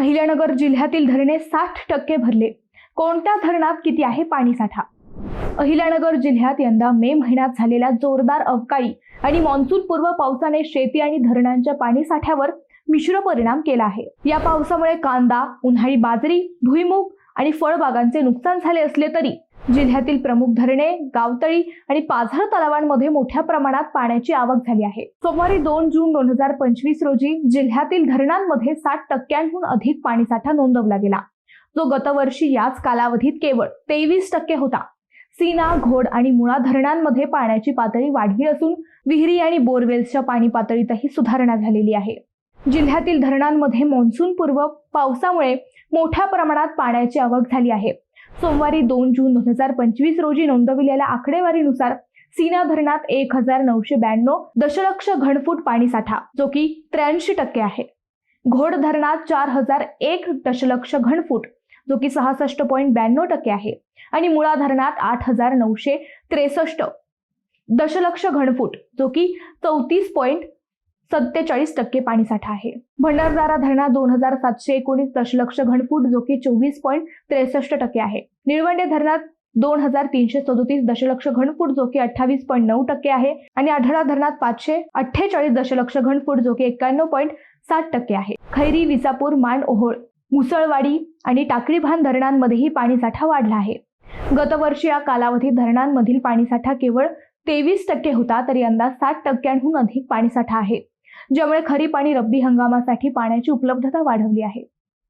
अहिल्यानगर जिल्ह्यातील धरणे साठ टक्के भरले. कोणत्या धरणात किती आहे पाणीसाठा अहिल्यानगर जिल्ह्यात यंदा मे महिन्यात झालेल्या जोरदार अवकाळी आणि मान्सूनपूर्व पावसाने शेती आणि धरणांच्या पाणीसाठ्यावर मिश्र परिणाम केला आहे. या पावसामुळे कांदा उन्हाळी बाजरी भुईमूग आणि फळबागांचे नुकसान झाले असले तरी जिल्ह्यातील प्रमुख धरणे गावतळी आणि पाझर तलावांमध्ये मोठ्या प्रमाणात पाण्याची आवक झाली आहे. सोमवारी दोन जून दोन हजार पंचवीस रोजी जिल्ह्यातील धरणांमध्ये साठ टक्क्यांहून अधिक पाणीसाठा नोंदवला गेला. जो गतवर्षी याच कालावधीत केवळ तेवीस टक्के होता. सीना घोड आणि मुळा धरणांमध्ये पाण्याची पातळी वाढली असून विहिरी आणि बोरवेल्सच्या पाणी पातळीतही सुधारणा झालेली आहे. जिल्ह्यातील धरणांमध्ये मान्सूनपूर्व पावसामुळे मोठ्या प्रमाणात पाण्याची आवक झाली आहे. सोमवारी दोन जून दोन हजार पंचवीस रोजी नोंदविलेल्या आकडेवारीनुसार सीना धरणात एक हजार नऊशे ब्याण्णव दशलक्ष घनफूट पाणीसाठा जो की त्र्याऐंशी टक्के आहे. घोड धरणात चार हजार एक दशलक्ष घनफूट जो की सहासष्ट पॉईंट ब्याण्णव टक्के आहे. आणि मुळा धरणात आठ हजार नऊशे त्रेसष्ट दशलक्ष घनफूट जो की चौतीस पॉईंट सत्तेचाळीस टक्के पाणीसाठा आहे. भंडारदारा धरणात दोन हजार सातशे एकोणीस दशलक्ष घनफूट जो की चोवीस पॉईंट त्रेसष्ट टक्के आहे. निळवंडे धरणात दोन हजार तीनशे सदोतीस दशलक्ष घनफूट जो की अठ्ठावीस पॉईंट नऊ टक्के आहे आणि आढळा धरणात पाचशे अठ्ठेचाळीस दशलक्ष घनफूट जो की एक्क्याण्णव पॉईंट सात टक्के आहे. खैरी विसापूर मान ओहोळ मुसळवाडी आणि टाकळीभान धरणांमध्येही पाणीसाठा वाढला आहे. गतवर्षी या कालावधीत धरणांमधील पाणीसाठा केवळ तेवीस टक्के होता तर यंदा साठ टक्क्यांहून अधिक पाणीसाठा आहे. ज्यामुळे खरीप आणि रब्बी हंगामासाठी पाण्याची उपलब्धता वाढवली आहे.